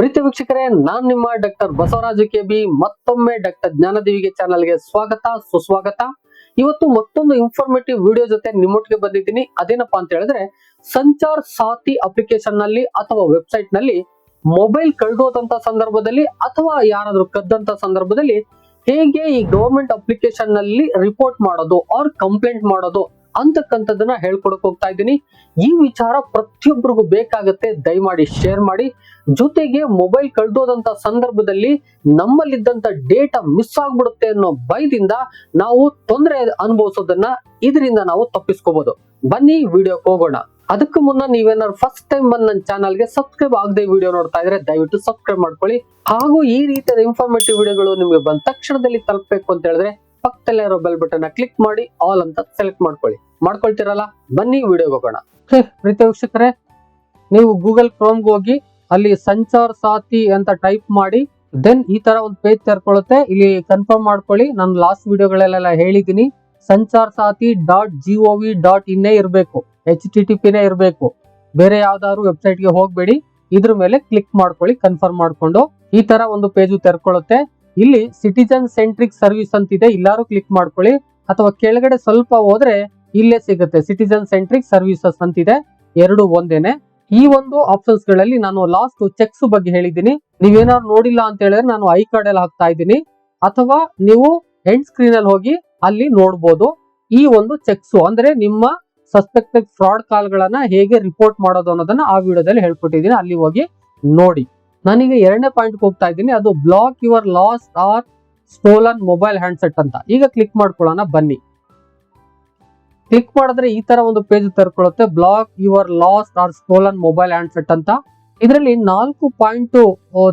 ಪ್ರೀತಿ ವೀಕ್ಷಕರೇ, ನಾನ್ ನಿಮ್ಮ ಡಾಕ್ಟರ್ ಬಸವರಾಜ ಕೆ ಬಿ ಮತ್ತೊಮ್ಮೆ ಡಾಕ್ಟರ್ ಜ್ಞಾನದೇವಿಗೆ ಚಾನಲ್ಗೆ ಸ್ವಾಗತ, ಸುಸ್ವಾಗತ. ಇವತ್ತು ಮತ್ತೊಂದು ಇನ್ಫಾರ್ಮೇಟಿವ್ ವಿಡಿಯೋ ಜೊತೆ ನಿಮ್ಮೊಟ್ಟಿಗೆ ಬಂದಿದ್ದೀನಿ. ಅದೇನಪ್ಪಾ ಅಂತ ಹೇಳಿದ್ರೆ, ಸಂಚಾರ್ ಸಾಥಿ ಅಪ್ಲಿಕೇಶನ್ನಲ್ಲಿ ಅಥವಾ ವೆಬ್ಸೈಟ್ನಲ್ಲಿ ಮೊಬೈಲ್ ಕಳ್ದೋದಂತ ಸಂದರ್ಭದಲ್ಲಿ ಅಥವಾ ಯಾರಾದ್ರೂ ಕದ್ದಂತ ಸಂದರ್ಭದಲ್ಲಿ ಹೇಗೆ ಈ ಗವರ್ಮೆಂಟ್ ಅಪ್ಲಿಕೇಶನ್ನಲ್ಲಿ ರಿಪೋರ್ಟ್ ಮಾಡೋದು ಆರ್ ಕಂಪ್ಲೇಂಟ್ ಮಾಡೋದು ಅಂತಕ್ಕಂಥದ್ದನ್ನ ಹೇಳ್ಕೊಡಕ್ ಹೋಗ್ತಾ ಇದ್ದೀನಿ. ಈ ವಿಚಾರ ಪ್ರತಿಯೊಬ್ಬರಿಗೂ ಬೇಕಾಗತ್ತೆ, ದಯಮಾಡಿ ಶೇರ್ ಮಾಡಿ. ಜೊತೆಗೆ ಮೊಬೈಲ್ ಕಳ್ದೋದಂತ ಸಂದರ್ಭದಲ್ಲಿ ನಮ್ಮಲ್ಲಿದ್ದಂತ ಡೇಟಾ ಮಿಸ್ ಆಗ್ಬಿಡುತ್ತೆ ಅನ್ನೋ ಭಯದಿಂದ ನಾವು ತೊಂದರೆ ಅನುಭವಿಸೋದನ್ನ ಇದರಿಂದ ನಾವು ತಪ್ಪಿಸ್ಕೋಬಹುದು ಬನ್ನಿ ವಿಡಿಯೋಕ್ಕೆ ಹೋಗೋಣ. ಅದಕ್ಕೂ ಮುನ್ನ ನೀವೇನಾದ್ರು ಫಸ್ಟ್ ಟೈಮ್ ಬಂದ್ ನನ್ನ ಚಾನಲ್ಗೆ ಸಬ್ಸ್ಕ್ರೈಬ್ ಆಗದೆ ವಿಡಿಯೋ ನೋಡ್ತಾ ಇದ್ರೆ ದಯವಿಟ್ಟು ಸಬ್ಸ್ಕ್ರೈಬ್ ಮಾಡ್ಕೊಳ್ಳಿ. ಹಾಗೂ ಈ ರೀತಿಯ ಇನ್ಫಾರ್ಮೇಟಿವ್ ವಿಡಿಯೋಗಳು ನಿಮಗೆ ಬಂದ ತಕ್ಷಣದಲ್ಲಿ ತಲುಪಬೇಕು ಅಂತ ಹೇಳಿದ್ರೆ ಪಕ್ಕದಲ್ಲೇ ಇರೋ ಬೆಲ್ ಬಟನ್ ಕ್ಲಿಕ್ ಮಾಡಿ ಆಲ್ ಅಂತ ಸೆಲೆಕ್ಟ್ ಮಾಡ್ಕೊಳ್ಳಿ. ಮಾಡ್ಕೊಳ್ತೀರಲ್ಲ? ಬನ್ನಿ ವಿಡಿಯೋ ಹೋಗೋಣ. ಪ್ರೀತಿ ವೀಕ್ಷಕರೇ, ನೀವು ಗೂಗಲ್ ಕ್ರೋಮ್ಗೆ ಹೋಗಿ, ಅಲ್ಲಿ ಸಂಚಾರ್ ಸಾತಿ ಅಂತ ಟೈಪ್ ಮಾಡಿ ದೆನ್ ಈ ತರ ಒಂದು ಪೇಜ್ ತೆರ್ಕೊಳ್ಳುತ್ತೆ. ಇಲ್ಲಿ ಕನ್ಫರ್ಮ್ ಮಾಡ್ಕೊಳ್ಳಿ, ನಾನು ಲಾಸ್ಟ್ ವಿಡಿಯೋಗಳಲ್ಲೆಲ್ಲ ಹೇಳಿದ್ದೀನಿ. Sanchar Saathi dot G O V dot ಇನ್ನೇ ಇರಬೇಕು. ಎಚ್ ಟಿ ಟಿ ಪಿನೇ ಇರಬೇಕು. ಬೇರೆ ಯಾವ್ದಾದ್ರು ವೆಬ್ಸೈಟ್ಗೆ ಹೋಗಬೇಡಿ. ಇದ್ರ ಮೇಲೆ ಕ್ಲಿಕ್ ಮಾಡ್ಕೊಳ್ಳಿ ಕನ್ಫರ್ಮ್ ಮಾಡ್ಕೊಂಡು. ಈ ತರ ಒಂದು ಪೇಜು ತೆರ್ಕೊಳ್ಳುತ್ತೆ. ಇಲ್ಲಿ ಸಿಟಿಜನ್ ಸೆಂಟ್ರಿಕ್ ಸರ್ವಿಸ್ ಅಂತ ಇದೆ ಇಲ್ಲಾರು ಕ್ಲಿಕ್ ಮಾಡ್ಕೊಳ್ಳಿ. ಅಥವಾ ಕೆಳಗಡೆ ಸ್ವಲ್ಪ ಹೋದ್ರೆ ಇಲ್ಲೇ ಸಿಗುತ್ತೆ. ಸಿಟಿಜನ್ ಸೆಂಟ್ರಿಕ್ ಸರ್ವಿಸಸ್ ಅಂತ ಇದೆ ಎರಡು ಒಂದೇನೆ. ಈ ಒಂದು ಆಪ್ಷನ್ಸ್ಗಳಲ್ಲಿ ನಾನು ಲಾಸ್ಟ್ ಚೆಕ್ಸ್ ಬಗ್ಗೆ ಹೇಳಿದ್ದೀನಿ. ನೀವೇನಾದ್ರು ನೋಡಿಲ್ಲ ಅಂತ ಹೇಳಿದ್ರೆ ನಾನು ಐ ಕಾರ್ಡ್ ಅಲ್ಲಿ ಹಾಕ್ತಾ ಇದ್ದೀನಿ. ಅಥವಾ ನೀವು ಎಂಡ್ ಸ್ಕ್ರೀನ್ ಅಲ್ಲಿ ಹೋಗಿ ಅಲ್ಲಿ ನೋಡ್ಬೋದು. ಈ ಒಂದು ಚೆಕ್ಸ್ ಅಂದ್ರೆ ನಿಮ್ಮ ಸಸ್ಪೆಕ್ಟೆಡ್ ಫ್ರಾಡ್ ಕಾಲ್ಗಳನ್ನ ಹೇಗೆ ರಿಪೋರ್ಟ್ ಮಾಡೋದು ಅನ್ನೋದನ್ನ ಆ ವಿಡಿಯೋದಲ್ಲಿ ಹೇಳ್ಕೊಟ್ಟಿದ್ದೀನಿ. ಅಲ್ಲಿ ಹೋಗಿ ನೋಡಿ. ನಾನೀಗ ಎರಡನೇ ಪಾಯಿಂಟ್ ಹೋಗ್ತಾ ಇದ್ದೀನಿ. ಅದು block your lost or stolen mobile handset ಅಂತ. ಈಗ ಕ್ಲಿಕ್ ಮಾಡ್ಕೊಳ್ಳೋಣ, ಬನ್ನಿ. ಕ್ಲಿಕ್ ಮಾಡಿದ್ರೆ ಈ ತರ ಒಂದು page ತೆರ್ಕೊಳ್ಳುತ್ತೆ. Block your lost or stolen mobile handset ಅಂತ. ಇದರಲ್ಲಿ ನಾಲ್ಕು ಪಾಯಿಂಟ್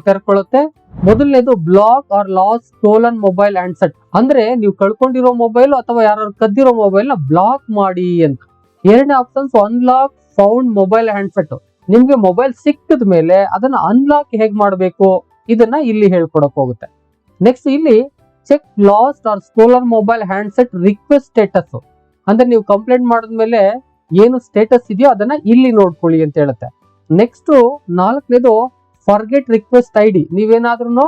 ತೆರ್ಕೊಳ್ಳುತ್ತೆ. ಮೊದಲನೇದು block or lost stolen mobile handset ಅಂದ್ರೆ ನೀವು ಕಳ್ಕೊಂಡಿರೋ ಮೊಬೈಲ್ ಅಥವಾ ಯಾರು ಕದ್ದಿರೋ ಮೊಬೈಲ್ನ ಬ್ಲಾಕ್ ಮಾಡಿ ಅಂತ. ಎರಡನೇ options unlock found mobile handset ನಿಮ್ಗೆ ಮೊಬೈಲ್ ಸಿಕ್ಕಿದ ಮೇಲೆ ಅದನ್ನ ಅನ್ಲಾಕ್ ಹೇಗ್ ಮಾಡಬೇಕು? ಇದನ್ನ ಇಲ್ಲಿ ಹೇಳ್ಕೊಡಕ್ ಹೋಗುತ್ತೆ. ನೆಕ್ಸ್ಟ್ ಇಲ್ಲಿ check lost or stolen mobile handset request status ಅಂದ್ರೆ ನೀವು ಕಂಪ್ಲೇಂಟ್ ಮಾಡಿದ್ಮೇಲೆ ಏನು ಸ್ಟೇಟಸ್ ಇದೆಯೋ ಅದನ್ನ ಇಲ್ಲಿ ನೋಡ್ಕೊಳ್ಳಿ ಅಂತ ಹೇಳುತ್ತೆ. ನೆಕ್ಸ್ಟ್ ನಾಲ್ಕನೇದು ಫರ್ಗೆಟ್ ರಿಕ್ವೆಸ್ಟ್ ಐ ಡಿ ನೀವೇನಾದ್ರೂ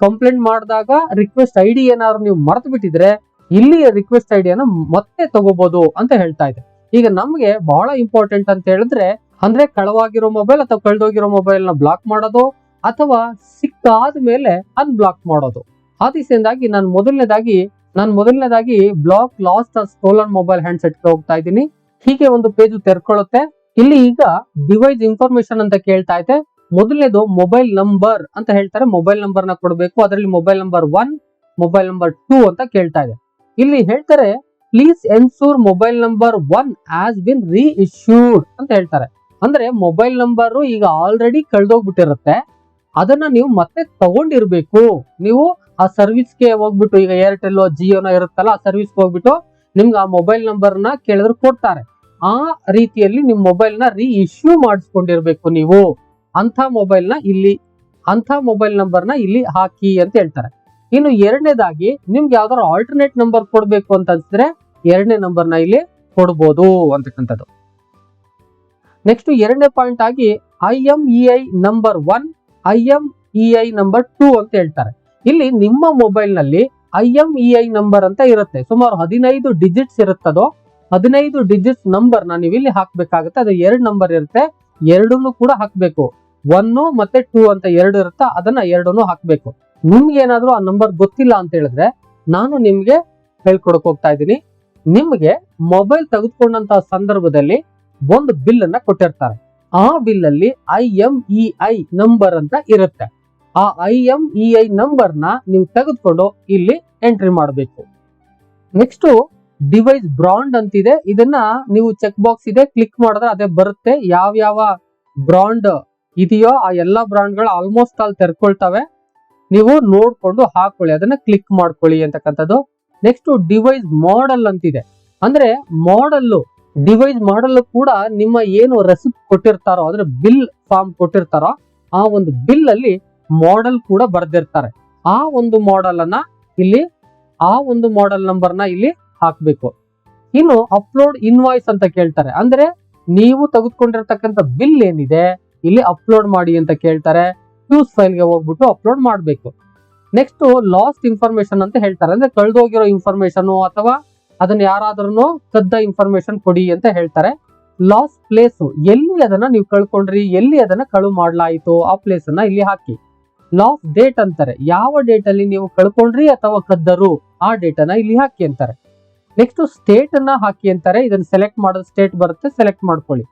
ಕಂಪ್ಲೇಂಟ್ ಮಾಡಿದಾಗ ರಿಕ್ವೆಸ್ಟ್ ಐ ಡಿ ಏನಾದ್ರು ನೀವು ಮರೆತು ಬಿಟ್ಟಿದ್ರೆ ಇಲ್ಲಿ ರಿಕ್ವೆಸ್ಟ್ ಐ ಡಿಯನ್ನು ಮತ್ತೆ ತಗೋಬಹುದು ಅಂತ ಹೇಳ್ತಾ ಇದೆ. ಈಗ ನಮ್ಗೆ ಬಹಳ ಇಂಪಾರ್ಟೆಂಟ್ ಅಂತ ಹೇಳಿದ್ರೆ ಅಂದ್ರೆ ಕಳವಾಗಿರೋ ಮೊಬೈಲ್ ಅಥವಾ ಕಳೆದೋಗಿರೋ ಮೊಬೈಲ್ನ ಬ್ಲಾಕ್ ಮಾಡೋದು ಅಥವಾ ಸಿಕ್ಕಾದ ಮೇಲೆ ಅನ್ಬ್ಲಾಕ್ ಮಾಡೋದು. ಆ ದಿಸೆಯಿಂದಾಗಿ ನಾನು ಮೊದಲನೇದಾಗಿ ನಾನು ಮೊದಲನೇದಾಗಿ block lost stolen mobile handset ಹೋಗ್ತಾ ಇದ್ದೀನಿ. ಹೀಗೆ ಒಂದು ಪೇಜ್ ತೆರ್ಕೊಳ್ಳುತ್ತೆ. ಇಲ್ಲಿ ಈಗ ಡಿವೈಸ್ ಇನ್ಫಾರ್ಮೇಶನ್ ಅಂತ ಕೇಳ್ತಾ ಇದೆ. ಮೊದಲನೇದು ಮೊಬೈಲ್ ನಂಬರ್ ಅಂತ ಹೇಳ್ತಾರೆ. ಮೊಬೈಲ್ ನಂಬರ್ನ ಕೊಡಬೇಕು. ಅದರಲ್ಲಿ mobile number one mobile number two ಅಂತ ಕೇಳ್ತಾ ಇದೆ. ಇಲ್ಲಿ ಹೇಳ್ತಾರೆ please ensure mobile number one as been re ಅಂತ ಹೇಳ್ತಾರೆ. ಅಂದ್ರೆ ಮೊಬೈಲ್ ನಂಬರ್ ಈಗ ಆಲ್ರೆಡಿ ಕಳ್ದೋಗ್ಬಿಟ್ಟಿರುತ್ತೆ. ಅದನ್ನ ನೀವು ಮತ್ತೆ ತಗೊಂಡಿರ್ಬೇಕು. ನೀವು ಆ ಸರ್ವಿಸ್ಗೆ ಹೋಗ್ಬಿಟ್ಟು ಈಗ ಏರ್ಟೆಲ್ ಜಿಯೋನ ಇರುತ್ತಲ್ಲ, ಆ ಸರ್ವಿಸ್ಗೆ ಹೋಗ್ಬಿಟ್ಟು ನಿಮ್ಗೆ ಆ ಮೊಬೈಲ್ ನಂಬರ್ನ ಕೇಳಿದ್ರು ಕೊಡ್ತಾರೆ. ಆ ರೀತಿಯಲ್ಲಿ ನಿಮ್ ಮೊಬೈಲ್ನ ರೀ ಇಶ್ಯೂ ಮಾಡಿಸ್ಕೊಂಡಿರ್ಬೇಕು ನೀವು. ಅಂತ ಮೊಬೈಲ್ನ ಇಲ್ಲಿ ಅಂತ ಮೊಬೈಲ್ ನಂಬರ್ನ ಇಲ್ಲಿ ಹಾಕಿ ಅಂತ ಹೇಳ್ತಾರೆ. ಇನ್ನು ಎರಡನೇದಾಗಿ ನಿಮ್ಗೆ ಯಾವ್ದಾದ್ರು ಆಲ್ಟರ್ನೇಟ್ ನಂಬರ್ ಕೊಡ್ಬೇಕು ಅಂತ ಅನ್ಸಿದ್ರೆ ಎರಡನೇ ನಂಬರ್ನ ಇಲ್ಲಿ ಕೊಡ್ಬೋದು ಅಂತಕ್ಕಂಥದ್ದು. ನೆಕ್ಸ್ಟ್ ಎರಡನೇ ಪಾಯಿಂಟ್ ಆಗಿ I M E I number one I M E I number two ಅಂತ ಹೇಳ್ತಾರೆ. ಇಲ್ಲಿ ನಿಮ್ಮ ಮೊಬೈಲ್ನಲ್ಲಿ I M E I number ಅಂತ ಇರುತ್ತೆ. ಸುಮಾರು ಹದಿನೈದು ಡಿಜಿಟ್ಸ್ ಇರುತ್ತದೋ, ಹದಿನೈದು ಡಿಜಿಟ್ಸ್ ನಂಬರ್ನ ನೀವು ಇಲ್ಲಿ ಹಾಕ್ಬೇಕಾಗುತ್ತೆ. ಅದು ಎರಡು ನಂಬರ್ ಇರುತ್ತೆ. ಎರಡನ್ನು ಕೂಡ ಹಾಕ್ಬೇಕು. ಒನ್ನು ಮತ್ತೆ ಟೂ ಅಂತ ಎರಡು ಇರುತ್ತೆ, ಅದನ್ನ ಎರಡನ್ನು ಹಾಕ್ಬೇಕು. ನಿಮ್ಗೆ ಏನಾದ್ರೂ ಆ ನಂಬರ್ ಗೊತ್ತಿಲ್ಲ ಅಂತ ಹೇಳಿದ್ರೆ, ನಾನು ನಿಮ್ಗೆ ಹೇಳ್ಕೊಡಕ್ ಹೋಗ್ತಾ ಇದ್ದೀನಿ. ನಿಮ್ಗೆ ಮೊಬೈಲ್ ತೆಗೆದುಕೊಂಡಂತ ಸಂದರ್ಭದಲ್ಲಿ ಒಂದು ಬಿಲ್ ಅನ್ನ ಕೊಟ್ಟಿರ್ತಾರೆ. ಆ ಬಿಲ್ ಅಲ್ಲಿ I M E I number ಅಂತ ಇರುತ್ತೆ. ಆ ಐ ಎಂ ಇ ಐ ನಂಬರ್ನ ನೀವು ತೆಗೆದುಕೊಂಡು ಇಲ್ಲಿ ಎಂಟ್ರಿ ಮಾಡಬೇಕು. ನೆಕ್ಸ್ಟ್ ಡಿವೈಸ್ ಬ್ರಾಂಡ್ ಅಂತಿದೆ. ಇದನ್ನ ನೀವು ಚೆಕ್ ಬಾಕ್ಸ್ ಇದೆ ಕ್ಲಿಕ್ ಮಾಡಿದ್ರೆ ಅದೇ ಬರುತ್ತೆ. ಯಾವ ಯಾವ ಬ್ರಾಂಡ್ ಇದೆಯೋ ಆ ಎಲ್ಲಾ ಬ್ರಾಂಡ್ಗಳು ಆಲ್ಮೋಸ್ಟ್ ಆಲ್ ತೆರ್ಕೊಳ್ತವೆ. ನೀವು ನೋಡ್ಕೊಂಡು ಹಾಕೊಳ್ಳಿ, ಅದನ್ನ ಕ್ಲಿಕ್ ಮಾಡ್ಕೊಳ್ಳಿ ಅಂತಕ್ಕಂಥದ್ದು. ನೆಕ್ಸ್ಟ್ ಡಿವೈಸ್ ಮಾಡೆಲ್ ಅಂತಿದೆ. ಅಂದ್ರೆ ಮಾಡಲ್ಲು ಡಿವೈಸ್ ಮಾಡಲು ಕೂಡ ನಿಮ್ಮ ಏನು ರೆಸಿಪ್ಟ್ ಕೊಟ್ಟಿರ್ತಾರೋ, ಅಂದ್ರೆ ಬಿಲ್ ಫಾರ್ಮ್ ಕೊಟ್ಟಿರ್ತಾರೋ, ಆ ಒಂದು ಬಿಲ್ ಅಲ್ಲಿ ಮಾಡೆಲ್ ಕೂಡ ಬರ್ದಿರ್ತಾರೆ. ಆ ಒಂದು ಮಾಡೆಲ್ ಅನ್ನ ಇಲ್ಲಿ, ಆ ಒಂದು ಮಾಡೆಲ್ ನಂಬರ್ನ ಇಲ್ಲಿ ಹಾಕ್ಬೇಕು. ಇನ್ನು ಅಪ್ಲೋಡ್ ಇನ್ವಾಯ್ಸ್ ಅಂತ ಕೇಳ್ತಾರೆ. ಅಂದ್ರೆ ನೀವು ತೆಗೆದುಕೊಂಡಿರ್ತಕ್ಕಂಥ ಬಿಲ್ ಏನಿದೆ, ಇಲ್ಲಿ ಅಪ್ಲೋಡ್ ಮಾಡಿ ಅಂತ ಕೇಳ್ತಾರೆ. ಫ್ಯೂಸ್ ಫೈಲ್ಗೆ ಹೋಗ್ಬಿಟ್ಟು ಅಪ್ಲೋಡ್ ಮಾಡಬೇಕು. ನೆಕ್ಸ್ಟ್ ಲಾಸ್ಟ್ ಇನ್ಫಾರ್ಮೇಶನ್ ಅಂತ ಹೇಳ್ತಾರೆ. ಅಂದ್ರೆ ಕಳೆದೋಗಿರೋ ಇನ್ಫಾರ್ಮೇಶನ್ ಅಥವಾ ಅದನ್ನ ಯಾರಾದ್ರೂ ಕದ್ದ ಇನ್ಫಾರ್ಮೇಶನ್ ಕೊಡಿ ಅಂತ ಹೇಳ್ತಾರೆ. ಲಾಸ್ ಪ್ಲೇಸ್ ಎಲ್ಲಿ ಅದನ್ನ ನೀವು ಕಳ್ಕೊಂಡ್ರಿ? ಎಲ್ಲಿ ಅದನ್ನ ಕಳು ಮಾಡ್ಲಾಯ್ತು? ಆ ಪ್ಲೇಸ್ ಅನ್ನ ಇಲ್ಲಿ ಹಾಕಿ. ಲಾಸ್ ಡೇಟ್ ಅಂತಾರೆ. ಯಾವ ಡೇಟ್ ಅಲ್ಲಿ ನೀವು ಕಳ್ಕೊಂಡ್ರಿ ಅಥವಾ ಕದ್ದರು? ಆ ಡೇಟ್ ಅನ್ನ ಇಲ್ಲಿ ಹಾಕಿ ಅಂತಾರೆ. ನೆಕ್ಸ್ಟ್ ಸ್ಟೇಟ್ ಅನ್ನ ಹಾಕಿ ಅಂತಾರೆ. ಇದನ್ನ ಸೆಲೆಕ್ಟ್ ಮಾಡೋದ್ ಸ್ಟೇಟ್ ಬರುತ್ತೆ. ಸೆಲೆಕ್ಟ್ ಮಾಡ್ಕೊಳ್ಳಿ.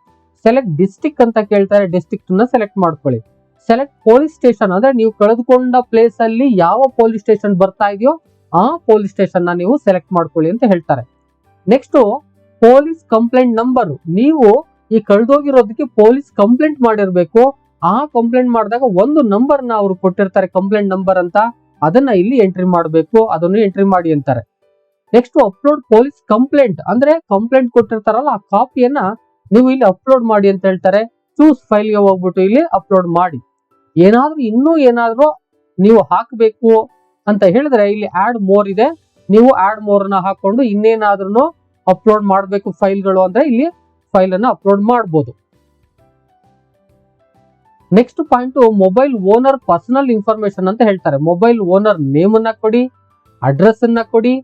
ಸೆಲೆಕ್ಟ್ ಡಿಸ್ಟಿಕ್ ಅಂತ ಕೇಳ್ತಾರೆ. ಡಿಸ್ಟಿಕ್ನ ಸೆಲೆಕ್ಟ್ ಮಾಡ್ಕೊಳ್ಳಿ. ಸೆಲೆಕ್ಟ್ ಪೊಲೀಸ್ ಸ್ಟೇಷನ್ ಅಂದ್ರೆ ನೀವು ಕಳೆದುಕೊಂಡ ಪ್ಲೇಸ್ ಅಲ್ಲಿ ಯಾವ ಪೊಲೀಸ್ ಸ್ಟೇಷನ್ ಬರ್ತಾ ಇದೆಯೋ ಆ ಪೊಲೀಸ್ ಸ್ಟೇಷನ್ನ ನೀವು ಸೆಲೆಕ್ಟ್ ಮಾಡ್ಕೊಳ್ಳಿ ಅಂತ ಹೇಳ್ತಾರೆ. ನೆಕ್ಸ್ಟ್ ಪೊಲೀಸ್ ಕಂಪ್ಲೇಂಟ್ ನಂಬರ್ ನೀವು ಈ ಕಳೆದೋಗಿರೋದಕ್ಕೆ ಪೊಲೀಸ್ ಕಂಪ್ಲೇಂಟ್ ಮಾಡಿರ್ಬೇಕು. ಆ ಕಂಪ್ಲೇಂಟ್ ಮಾಡಿದಾಗ ಒಂದು ನಂಬರ್ನ ಅವರು ಕೊಟ್ಟಿರ್ತಾರೆ ಕಂಪ್ಲೇಂಟ್ ನಂಬರ್ ಅಂತ, ಅದನ್ನ ಇಲ್ಲಿ ಎಂಟ್ರಿ ಮಾಡಬೇಕು, ಅದನ್ನು ಎಂಟ್ರಿ ಮಾಡಿ ಅಂತಾರೆ. ನೆಕ್ಸ್ಟ್ ಅಪ್ಲೋಡ್ ಪೊಲೀಸ್ ಕಂಪ್ಲೇಂಟ್ ಅಂದ್ರೆ ಕಂಪ್ಲೇಂಟ್ ಕೊಟ್ಟಿರ್ತಾರಲ್ಲ, ಆ ಕಾಪಿಯನ್ನ ನೀವು ಇಲ್ಲಿ ಅಪ್ಲೋಡ್ ಮಾಡಿ ಅಂತ ಹೇಳ್ತಾರೆ. ಚೂಸ್ ಫೈಲ್ಗೆ ಹೋಗ್ಬಿಟ್ಟು ಇಲ್ಲಿ ಅಪ್ಲೋಡ್ ಮಾಡಿ. ಏನಾದ್ರೂ ಇನ್ನೂ ಏನಾದ್ರೂ ನೀವು ಹಾಕಬೇಕು ಅಂತ ಹೇಳಿದ್ರೆ ಇಲ್ಲಿ ಆಡ್ ಮೋರ್ ಇದೆ. ನೀವು ಆಡ್ ಮೋರ್ನ ಹಾಕೊಂಡು ಇನ್ನೇನಾದ್ರೂ ಅಪ್ಲೋಡ್ ಮಾಡಬೇಕು ಫೈಲ್ಗಳು ಅಂದ್ರೆ ಇಲ್ಲಿ ಫೈಲ್ ಅನ್ನ ಅಪ್ಲೋಡ್ ಮಾಡಬಹುದು next point mobile owner personal information ಅಂತ ಹೇಳ್ತಾರೆ. ಮೊಬೈಲ್ ಓನರ್ ನೇಮ್ ಅನ್ನ ಕೊಡಿ ಅಡ್ರೆಸ್ ಅನ್ನ ಕೊಡಿ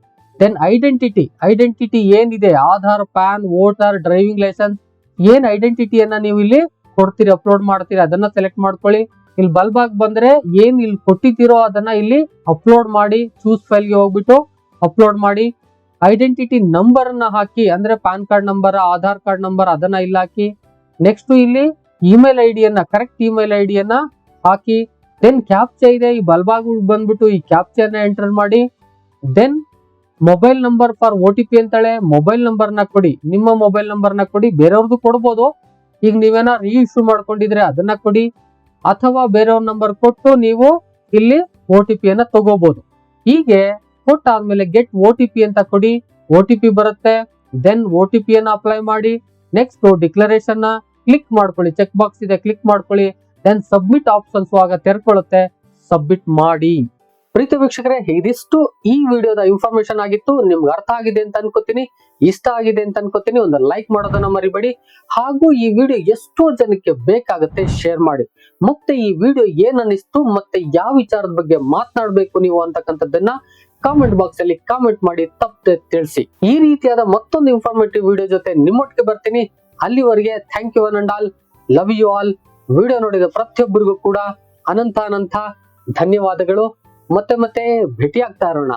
ದೆನ್ ಐಡೆಂಟಿಟಿ ಐಡೆಂಟಿಟಿ ಏನಿದೆ? Aadhaar, PAN, voter driving licence ಏನ್ ಐಡೆಂಟಿಟಿಯನ್ನ ನೀವು ಇಲ್ಲಿ ಕೊಡ್ತೀರಿ ಅಪ್ಲೋಡ್ ಮಾಡ್ತೀರಿ, ಅದನ್ನ ಸೆಲೆಕ್ಟ್ ಮಾಡ್ಕೊಳ್ಳಿ. ಇಲ್ಲಿ ಬಲ್ಬಾಗ್ ಬಂದ್ರೆ ಏನ್ ಇಲ್ಲಿ ಕೊಟ್ಟಿದ್ದೀರೋ ಅದನ್ನ ಇಲ್ಲಿ ಅಪ್ಲೋಡ್ ಮಾಡಿ ಚೂಸ್ ಫೈಲ್ಗೆ ಹೋಗ್ಬಿಟ್ಟು ಅಪ್ಲೋಡ್ ಮಾಡಿ ಐಡೆಂಟಿಟಿ ನಂಬರ್ ಅನ್ನ ಹಾಕಿ, ಅಂದ್ರೆ PAN card number Aadhaar card number ಅದನ್ನ ಇಲ್ಲಿ ಹಾಕಿ ನೆಕ್ಸ್ಟ್ ಇಲ್ಲಿ ಇಮೇಲ್ ಐಡಿಯನ್ನ ಕರೆಕ್ಟ್ ಇಮೇಲ್ ಐಡಿಯನ್ನ ಹಾಕಿ ದೆನ್ ಕ್ಯಾಪ್ಚಾ ಇದೆ, ಈ ಬಲ್ಬಾಗ್ ಬಂದ್ಬಿಟ್ಟು ಈ ಕ್ಯಾಪ್ಚರ್ನ ಎಂಟರ್ ಮಾಡಿ then mobile number for O T P ಅಂತಾಳೆ ಮೊಬೈಲ್ ನಂಬರ್ನ ಕೊಡಿ, ನಿಮ್ಮ ಮೊಬೈಲ್ ನಂಬರ್ನ ಕೊಡಿ ಬೇರೆಯವ್ರದ್ದು ಕೊಡ್ಬೋದು. ಈಗ ನೀವೇನ ರೀ ಇಶ್ಯೂ ಮಾಡ್ಕೊಂಡಿದ್ರೆ ಅದನ್ನ ಕೊಡಿ. ಅಥವಾ ಬೇರೆಯವ್ರ ನಂಬರ್ ಕೊಟ್ಟು ನೀವು ಇಲ್ಲಿ ಒ ಟಿ ಪಿಯನ್ನ ತಗೋಬಹುದು ಹೀಗೆ ಕೊಟ್ಟಾದ್ಮೇಲೆ ಗೆಟ್ ಒ ಟಿ ಪಿ ಅಂತ ಕೊಡಿ. ಒ ಟಿ ಪಿ ಬರುತ್ತೆ. ದೆನ್ ಒ ಟಿ ಪಿ ಅನ್ನ ಅಪ್ಲೈ ಮಾಡಿ. ನೆಕ್ಸ್ಟ್ ಡಿಕ್ಲರೇಷನ್ ಕ್ಲಿಕ್ ಮಾಡ್ಕೊಳ್ಳಿ. ಚೆಕ್ ಬಾಕ್ಸ್ ಇದೆ ಕ್ಲಿಕ್ ಮಾಡ್ಕೊಳ್ಳಿ. ದೆನ್ ಸಬ್ಮಿಟ್ ಆಪ್ಷನ್ಸ್ ಆಗ ತೆರ್ಕೊಳ್ಳುತ್ತೆ ಸಬ್ಮಿಟ್ ಮಾಡಿ. ಪ್ರೀತಿ ವೀಕ್ಷಕರೇ, ಇದಿಷ್ಟು ಈ ವಿಡಿಯೋದ ಇನ್ಫಾರ್ಮೇಶನ್ ಆಗಿತ್ತು. ನಿಮ್ಗೆ ಅರ್ಥ ಆಗಿದೆ ಅಂತ ಅನ್ಕೋತೀನಿ. ಇಷ್ಟ ಆಗಿದೆ ಅಂತ ಅನ್ಕೋತೀನಿ. ಒಂದು ಲೈಕ್ ಮಾಡೋದನ್ನ ಮರಿಬೇಡಿ. ಹಾಗೂ ಈ ವಿಡಿಯೋ ಎಷ್ಟೋ ಜನಕ್ಕೆ ಬೇಕಾಗುತ್ತೆ ಶೇರ್ ಮಾಡಿ. ಮತ್ತೆ ಈ ವಿಡಿಯೋ ಏನ್ ಅನಿಸ್ತು ಮತ್ತೆ ಯಾವ ವಿಚಾರದ ಬಗ್ಗೆ ಮಾತನಾಡಬೇಕು ನೀವು ಅಂತಕ್ಕಂಥದ್ದನ್ನ ಕಾಮೆಂಟ್ ಬಾಕ್ಸ್ ಅಲ್ಲಿ ಕಾಮೆಂಟ್ ಮಾಡಿ, ತಪ್ಪದೆ ತಿಳಿಸಿ. ಈ ರೀತಿಯಾದ ಮತ್ತೊಂದು ಇನ್ಫಾರ್ಮೇಟಿವ್ ವಿಡಿಯೋ ಜೊತೆ ನಿಮ್ಮೊಟ್ಟಿಗೆ ಬರ್ತೀನಿ. ಅಲ್ಲಿವರೆಗೆ thank you and all love you all video ನೋಡಿದ ಪ್ರತಿಯೊಬ್ಬರಿಗೂ ಕೂಡ ಅನಂತ ಅನಂತ ಧನ್ಯವಾದಗಳು. ಮತ್ತೆ ಮತ್ತೆ ಆಗ್ತಾ ಇರೋಣ.